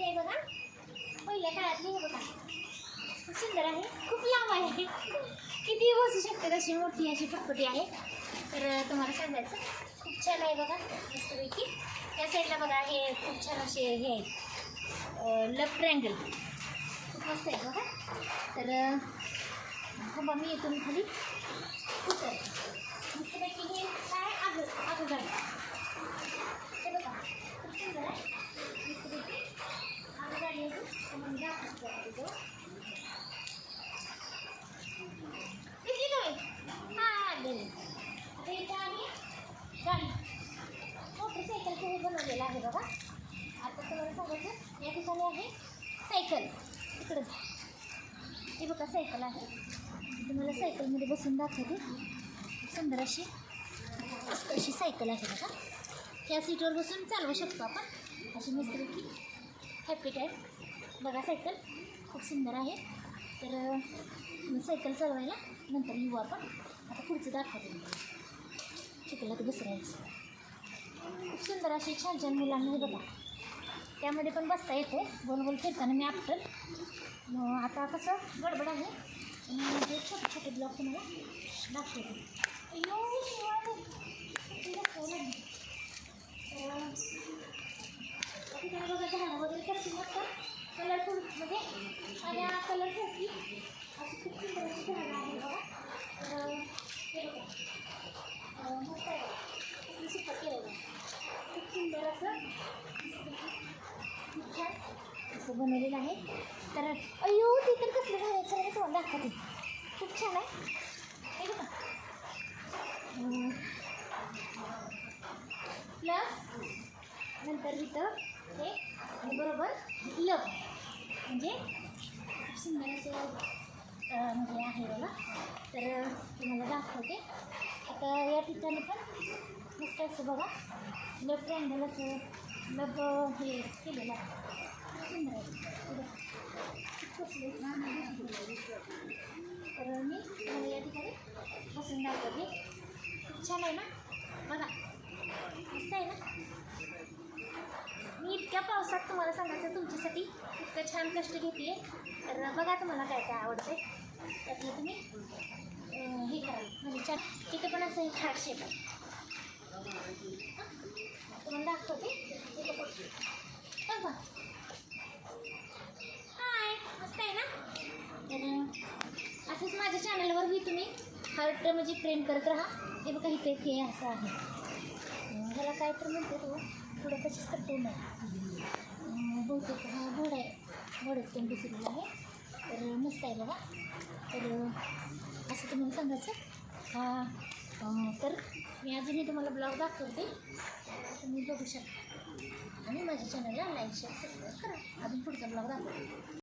फटफटी आहे बघा. पहिल्या काळातली आहे बघा. सुंदर आहे. खूप लांब आहे. किती बसू शकते तशी मोठी अशी फटफटी आहे. तर तुम्हाला सांगायचं खूप छान आहे बघा मस्तपैकी. त्या साईडला बघा हे खूप छान असे हे आहेत. लफ ट्रँगल खूप मस्त आहे बघा. तर हो थांबा मी येतो मी खाली उतर मस्तपैकी हे काय आग आगगाडी हे बघा खूप सुंदर आहे मस्तपैकी आगगाडी आहे तुम्हाला दाखवते आहे तिथं. दिसली तुम्ही हां आलेली आता इथं आम्ही गाडी मोटरसायकलचं हे बनवलेलं आहे बघा आता तुम्हाला सांगायचं या ठिकाणी आहे सायकल इकडं हे बघा सायकल आहे तुम्हाला सायकलमध्ये बसून दाखवते सुंदर अशी अशी सायकल आहे बघा ह्या सीटवर बसून चालवू शकतो आपण अशी मस्तपैकी हॅपी टाईम बघा सायकल खूप सुंदर आहे. तर सायकल चालवायला नंतर येऊ आपण. आता पुढचं दाखवते. मी चिखलात बसरायचं खूप सुंदर अशी छान छान मुलांना बघा. त्यामध्ये पण बसता येते. गोल गोल फिरताना मी आपटल. मग आता कसं गडबड आहे. म्हणजे छोटे छोटे ब्लॉक तुम्हाला दाखवते अय्यो, शिवाय. किती दाखवावं लागलं. तर, ठिकाणी बघा झाडं वगैरे कशी मस्त कलरफुल आणि हा कलरसाठी अशी खूप सुंदर झाडं आहे बघा तर हे बघा मस्त आहे सुपर केलं खूप सुंदर असं खूप छान असं बनवलेलं आहे. तर अयो ते तर कसलं घालायचं आहे. तुम्हाला दाखवते. खूप छान आहे. हे बघा. प्लस नंतर इथं हे बरोबर लव म्हणजे खूप सुंदर असं अं, म्हणजे आहे बघा तर तुम्हाला दाखवते आता या ठिकाणी पण मस्त असं बघा लव ट्रँगल असं लव हे केलेलं आहे खूप सुंदर आहे हे बघा. खूप कसलं तर मी तुम्हाला या ठिकाणी बसून दाखवते खूप छान आहे ना बघा मस्त आहे ना मी इतक्या तुम्हाला सांगायचं तुमच्यासाठी इतकं छान कष्ट घेते तर बघा तुम्हाला काय काय आवडते त्यातलं तुम्ही हे करा. म्हणजे छान. तिथं पण असं हे खाट शेप आहे. तुम्हाला दाखवते. इथे हाय मस्त आहे ना? तर असंच माझ्या चॅनलवरही तुम्ही हार्ट म्हणजे प्रेम करत राहा. हे बघा इथे हे असं आहे. मला ह्याला काय तर म्हणते तू. थोडं कशीच तर तोंड आहे बहुतेक हा घोडा आहे. घोड्याचं तोंड दिसलेलं आहे. तर मस्त आहे बघा. तर असं तुम्हाला सांगायचं. हा तर मी अजूनही तुम्हाला ब्लॉग दाखवते. तुम्ही बघू शकता. आणि माझ्या चॅनलला लाईक शेअर सबस्क्राईब करा. अजून पुढचा ब्लॉग दाखवते.